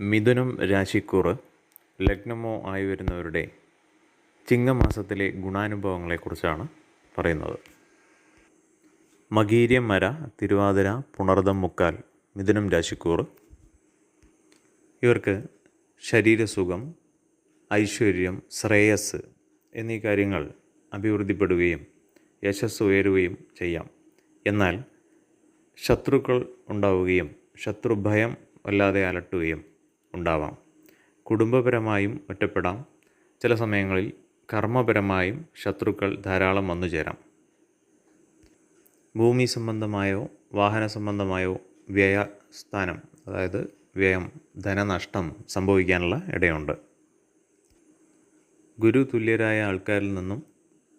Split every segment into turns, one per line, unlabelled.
മിഥുനം രാശിക്കൂറ് ലഗ്നമോ ആയി വരുന്നവരുടെ ചിങ്ങമാസത്തിലെ ഗുണാനുഭവങ്ങളെക്കുറിച്ചാണ് പറയുന്നത്. മകീര്യം മര തിരുവാതിര പുണർദം മുക്കാൽ മിഥുനം രാശിക്കൂറ്. ഇവർക്ക് ശരീരസുഖം ഐശ്വര്യം ശ്രേയസ് എന്നീ കാര്യങ്ങൾ അഭിവൃദ്ധിപ്പെടുകയും യശസ് ഉയരുകയും ചെയ്യാം. എന്നാൽ ശത്രുക്കൾ ഉണ്ടാവുകയും ശത്രുഭയം വല്ലാതെ അലട്ടുകയും ഉണ്ടാവാം. കുടുംബപരമായും ഒറ്റപ്പെടാം. ചില സമയങ്ങളിൽ കർമ്മപരമായും ശത്രുക്കൾ ധാരാളം വന്നു ചേരാം. ഭൂമി സംബന്ധമായോ വാഹന സംബന്ധമായോ വ്യയസ്ഥാനം അതായത് വ്യയം ധനനഷ്ടം സംഭവിക്കാനുള്ള ഇടയുണ്ട്. ഗുരു തുല്യരായ ആൾക്കാരിൽ നിന്നും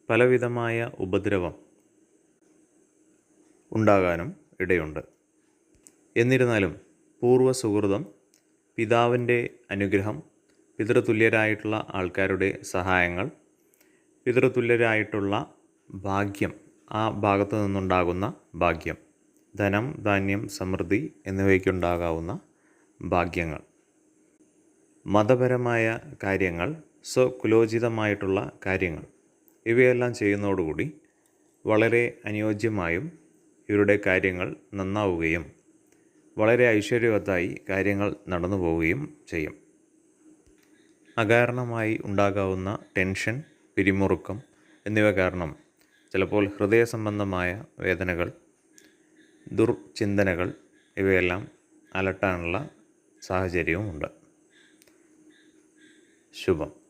പലവിധമായ ഉപദ്രവം ഉണ്ടാകാനും ഇടയുണ്ട്. എന്നിരുന്നാലും പൂർവ സുഹൃതം പിതാവിന്റെ അനുഗ്രഹം പിതൃതുല്യരായിട്ടുള്ള ആൾക്കാരുടെ സഹായങ്ങൾ പിതൃതുല്യരായിട്ടുള്ള ഭാഗ്യം ആ ഭാഗത്തു നിന്നുണ്ടാകുന്ന ഭാഗ്യം ധനം ധാന്യം സമൃദ്ധി എന്നിവയ്ക്കുണ്ടാകാവുന്ന ഭാഗ്യങ്ങൾ. മതപരമായ കാര്യങ്ങൾ സ്വകുലോചിതമായിട്ടുള്ള കാര്യങ്ങൾ ഇവയെല്ലാം ചെയ്യുന്നതോടുകൂടി വളരെ അനുയോജ്യമായും ഇവരുടെ കാര്യങ്ങൾ നന്നാവുകയും വളരെ ഐശ്വര്യവത്തായി കാര്യങ്ങൾ നടന്നു പോവുകയും ചെയ്യും. അകാരണമായി ഉണ്ടാകാവുന്ന ടെൻഷൻ പിരിമുറുക്കം എന്നിവ കാരണം ചിലപ്പോൾ ഹൃദയ സംബന്ധമായ വേദനകൾ ദുർചിന്തനകൾ ഇവയെല്ലാം അലട്ടാനുള്ള സാഹചര്യവുമുണ്ട്. ശുഭം.